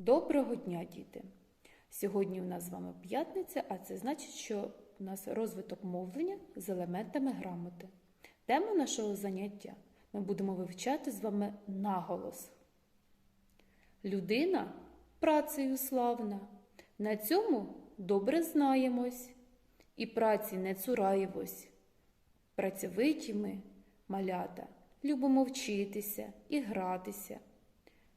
Доброго дня, діти! Сьогодні у нас з вами п'ятниця, а це значить, що у нас розвиток мовлення з елементами грамоти. Тема нашого заняття ми будемо вивчати з вами наголос. Людина працею славна. На цьому добре знаємось, і праці не цураємось. Працьовиті ми, малята, любимо вчитися і гратися.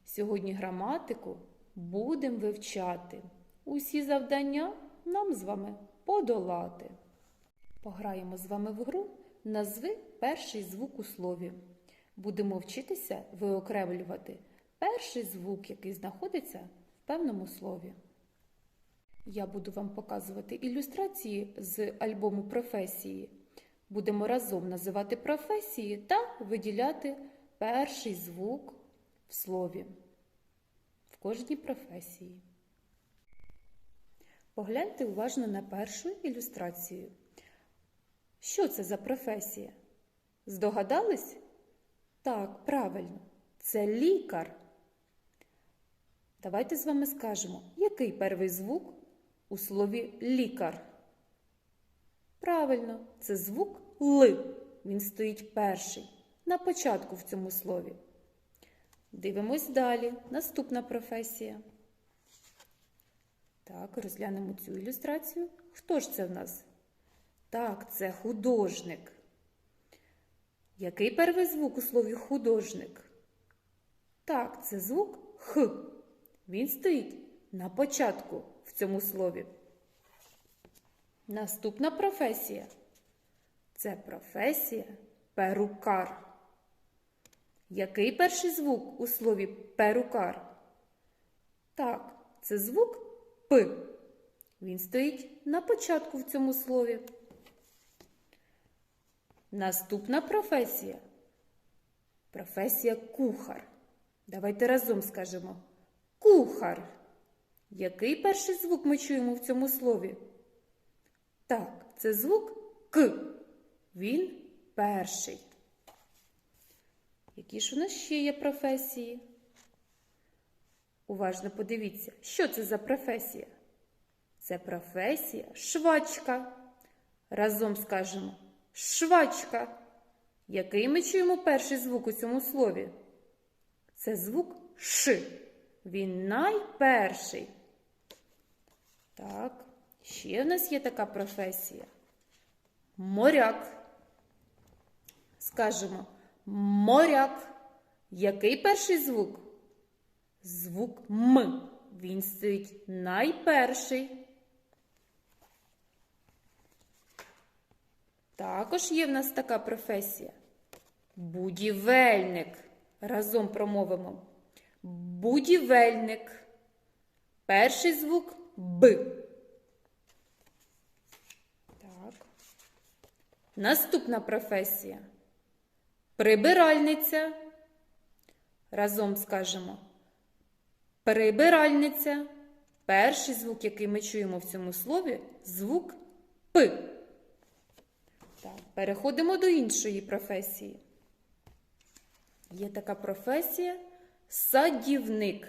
Сьогодні граматику будемо вивчати. Усі завдання нам з вами подолати. Пограємо з вами в гру Назви перший звук у слові. Будемо вчитися виокремлювати перший звук, який знаходиться в певному слові. Я буду вам показувати ілюстрації з альбому професії. Будемо разом називати професії та виділяти перший звук в слові кожній професії. Погляньте уважно на першу ілюстрацію. Що це за професія? Здогадались? Так, правильно, це лікар. Давайте з вами скажемо, який перший звук у слові лікар? Правильно, це звук Л. Він стоїть перший на початку в цьому слові. Дивимось далі. Наступна професія. Так, розглянемо цю ілюстрацію. Хто ж це в нас? Так, це художник. Який перший звук у слові художник? Так, це звук Х. Він стоїть на початку в цьому слові. Наступна професія. Це професія перукар. Який перший звук у слові перукар? Так, це звук П. Він стоїть на початку в цьому слові. Наступна професія. Професія кухар. Давайте разом скажемо кухар. Який перший звук ми чуємо в цьому слові? Так, це звук К. Він перший. Які ж у нас ще є професії? Уважно подивіться, що це за професія? Це професія швачка. Разом скажемо швачка. Який ми чуємо перший звук у цьому слові? Це звук Ш. Він найперший. Так, ще в нас є така професія. Моряк. Скажемо моряк. Який перший звук? Звук М. Він стоїть найперший. Також є в нас така професія. Будівельник. Разом промовимо. Будівельник. Перший звук Б. Так. Наступна професія. Прибиральниця. Разом скажемо. Прибиральниця. Перший звук, який ми чуємо в цьому слові, звук П. Так, переходимо до іншої професії. Є така професія садівник.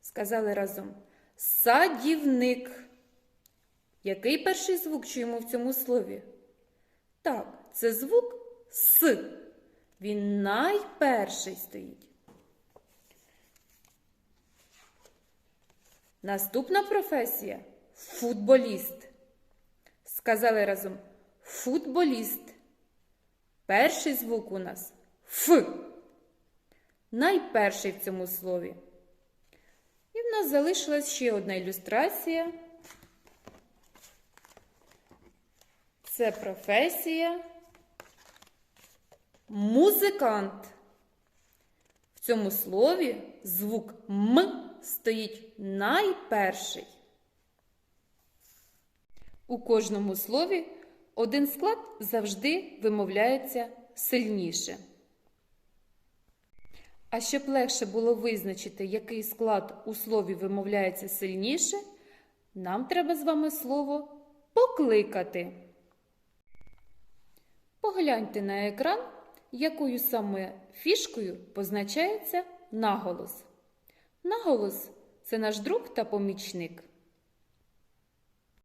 Сказали разом. Садівник. Який перший звук чуємо в цьому слові? Так, це звук С. Він найперший стоїть. Наступна професія футболіст. Сказали разом футболіст. Перший звук у нас Ф. Найперший в цьому слові. І в нас залишилась ще одна ілюстрація. Це професія музикант. В цьому слові звук М стоїть найперший. У кожному слові один склад завжди вимовляється сильніше. А щоб легше було визначити, який склад у слові вимовляється сильніше, нам треба з вами слово покликати. Погляньте на екран, якою саме фішкою позначається наголос. Наголос це наш друг та помічник.